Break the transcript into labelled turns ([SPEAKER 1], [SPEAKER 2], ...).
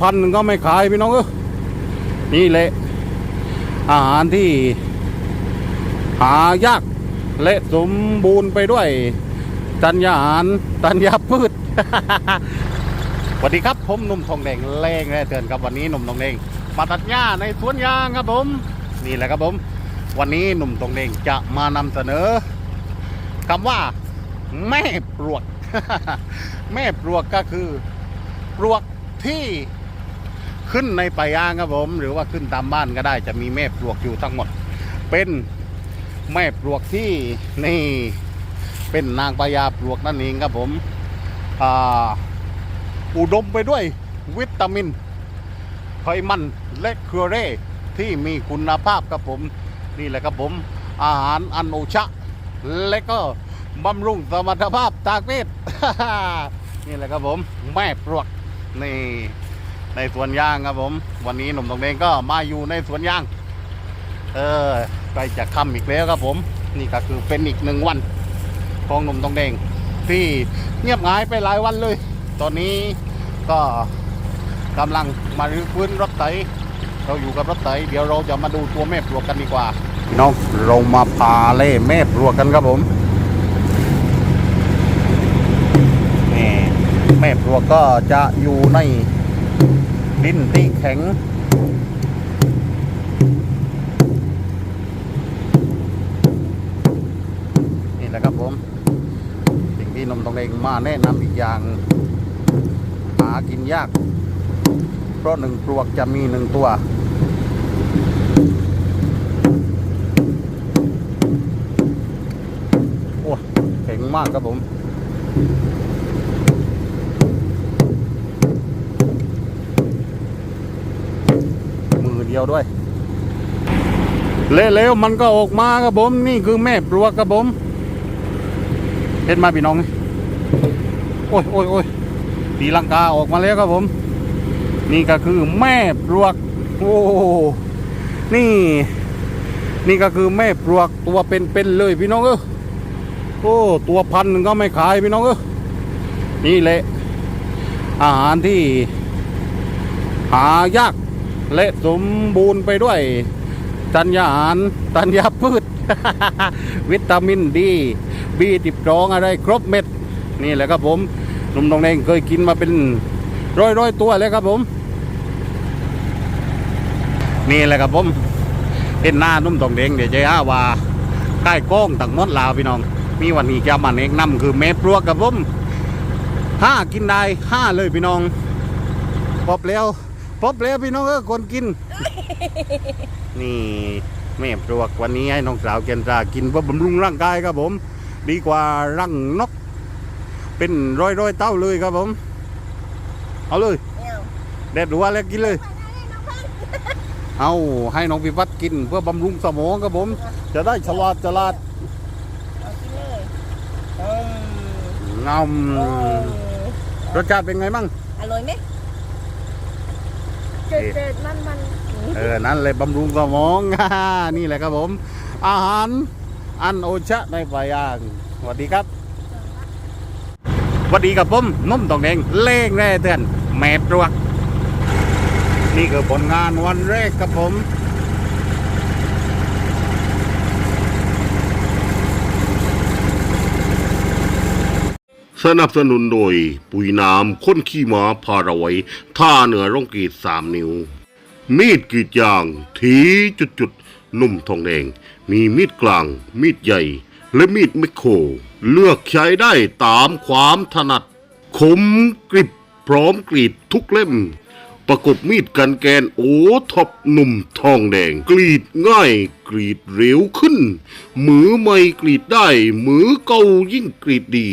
[SPEAKER 1] พันหนึ่งก็ไม่ขายพี่น้องเออนี่แหละ อาหารที่ หายากและสมบูรณ์ไปด้วยจัญญาหารตัญญาพืชสวัสดีครับผมนุ่มทองแดงแรงแร่เตือนครับวันนี้นุ่มทองแดงมาตัดหญ้าในสวนยางครับผม นี่แหละครับผม วันนี้หนุ่มทองแดงจะมานำเสนอคำว่า แม่ปลวก แม่ปลวกก็คือ ปลวกที่ ขึ้นในป่ายางครับผม หรือว่าขึ้นตามบ้านก็ได้จะมีแม่ปลวกอยู่ทั้งหมด เป็นแม่ปลวกที่นี่เป็นนางพญาปลวกนั่นเองครับผมอุดมไปด้วยวิตามินไขมันและเครือเร่ที่มีคุณภาพครับผม นี่แหละครับผม อาหารอันโอชะ และก็บำรุงสมรรถภาพทางเพศนี่แหละครับผม แม่ปลวกนี่ ในสวนยางครับผม วันนี้หนุ่มตรงเดงก็มาอยู่ในสวนยาง เออใกล้จะค่ำอีกแล้วครับผม นี่ก็คือเป็นอีกหนึ่งวันของหนุ่มตองแดงที่เงียบหายไปหลายวันเลย ตอนนี้ก็กำลังมารื้อฟื้นรถไถเราอยู่กับรถไถเดี๋ยวเราจะมาดูตัวแม่ปลวกกันดีกว่าพี่น้องเรามาพาเล่แม่ปลวกกันครับผมนี่แม่ปลวกก็จะอยู่ใน ดินที่แข็ง นี่แหละครับผม สิ่งที่นมตองเองมาแนะนำอีกอย่าง หากินยาก เพราะหนึ่งปลวกจะมีหนึ่งตัวโอ้เก่งมากครับผม มือเดี ยวด้วยเละๆมันก็ออกมาครับผมนี่คือแม่ปลวกครับผมเห็นมาพี่น้องโอ้ยโอ้ยโอ้ยตีลังกาออกมาแล้วครับผม นี่ก็คือแม่ปลวก โอ้นี่ นี่ก็คือแม่ปลวกตัวเป็นๆเลยพี่น้องเออโอ้ตัวพันหนึ่งก็ไม่ขายพี่น้องเออนี่แหละอาหารที่หายาก และสมบูรณ์ไปด้วยจัญญาหารตัญญาพืช วิตามินดีบีติบรองอะไรครบเม็ด นี่แหละครับผมหนุ่มตองแดงเคยกินมาเป็นร้อยร้อยๆตัวเลยครับผม นี่แหละครับผมเห็นหน้านุ่มตองแดงเดี๋ยวจะหาว่าใกล้ก้องต่างมดลาวพี่น้อง มีวันนี้จะมาเอกนำคือเม็ดปลวกครับผมห้ากินได้ห้าเลยพี่น้องพบแล้ว พบแล้วพี่น้องเออคนกิน นี่แม่ปลวกวันนี้ให้น้องสาวเกนตรากินเพื่อบำรุงร่างกายครับผม ดีกว่ารังนก เป็นร้อยร้อยๆเต้าเลยครับผม เอาเลย
[SPEAKER 2] ไม่เอา
[SPEAKER 1] เด็ดหัวแล้วกินเลย เอาให้น้องพิพัฒน์กินเพื่อบำรุงสมองครับผม จะได้ฉลาดฉลาด
[SPEAKER 2] เอากินเลยอืม
[SPEAKER 1] งาม
[SPEAKER 2] อืม
[SPEAKER 1] รสชาติเป็นไงมั่ง
[SPEAKER 2] อร่อยไหม เจ็ดเจ็ดมันมัน
[SPEAKER 1] เออ นั่นเลยบำรุงสมอง นี่แหละครับผม อาหารอันโอชะในปลายางสวัสดีครับสวัสดีครับผมนุ่มตองแดงเล่งแร่เตือนแมปรวกนี่คือผลงานวันแรกครับผม
[SPEAKER 3] สนับสนุนโดย ปุ๋ยน้ำข้นขี้หมาพาราไว้ท่าเหนือร่องกรีดสามนิ้ว มีดกรีดยางทีจุดจุดนุ่มทองแดง มีมีดกลาง มีดใหญ่ และมีดไมโคร เลือกใช้ได้ตามความถนัด คมกริบพร้อมกรีดทุกเล่ม ประกบมีดกันแกนโอท็อปหนุ่มทองแดง กรีดง่ายกรีดเร็วขึ้น มือไม่กรีดได้ มือเก่ายิ่งกรีดดี